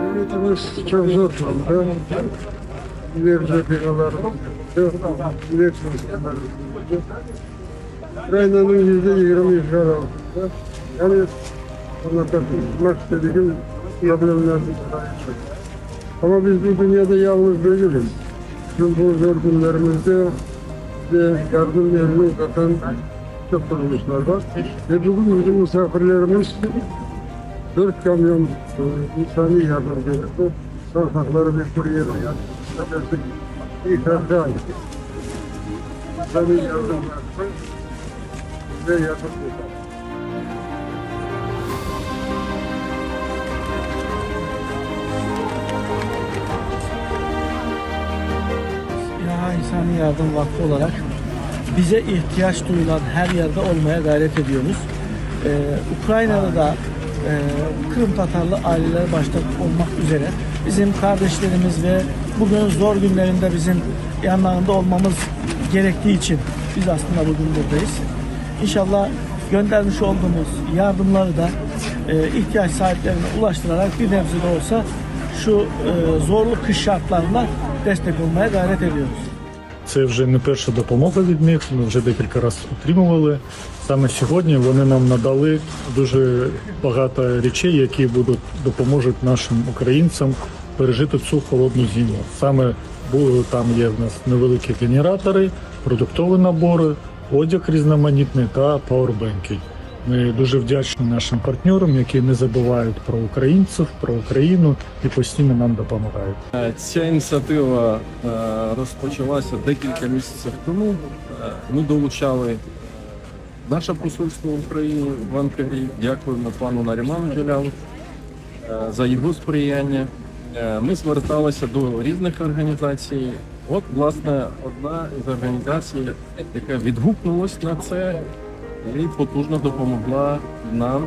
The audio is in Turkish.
Devletimiz çok zor durumda. Güvercin binalarımızda, güvercin binalarımızda. Ukrayna'nın yüzde yirmi işgal altında. Yani anlatan tutmak istediğim problemlerden Ama biz bu dünyada yalnız değiliz. Tüm bu zor günlerimizde bize yardım elini uzatan kuruluşlar var. Ve bugün bizim misafirlerimiz dört kamyon e, insani yardım geldi. Sokakları bir kurye yardım. İKK İnsani yardım yaptı ve yardım yaptı. Ya İnsani Yardım Vakfı olarak bize ihtiyaç duyulan her yerde olmaya gayret ediyoruz. Ee, Ukrayna'da da e, Kırım Tatarlı aileler başta olmak üzere bizim kardeşlerimiz ve bugün zor günlerinde bizim yanlarında olmamız gerektiği için biz aslında bugün buradayız. İnşallah göndermiş olduğumuz yardımları da e, ihtiyaç sahiplerine ulaştırarak bir nebze de olsa şu e, zorlu kış şartlarında destek olmaya gayret ediyoruz. Це вже не перша допомога від них. Ми вже декілька разів отримували. Саме сьогодні вони нам надали дуже багато речей, які будуть допоможуть нашим українцям пережити цю холодну зиму. Саме були там є в нас невеликі генератори, продуктові набори, одяг різноманітний та пауербенки. Ми дуже вдячні нашим партнерам, які не забувають про українців, про Україну і постійно нам допомагають. Е, Ця ініціатива е, розпочалася декілька місяців тому. Е, Ми долучали наше посольство в Україні в Анкарі. Дякуємо пану Наріману Джаляву за його сприяння. Ми зверталися до різних організацій. От, власне, одна із організацій, яка відгукнулась на це і потужно допомогла нам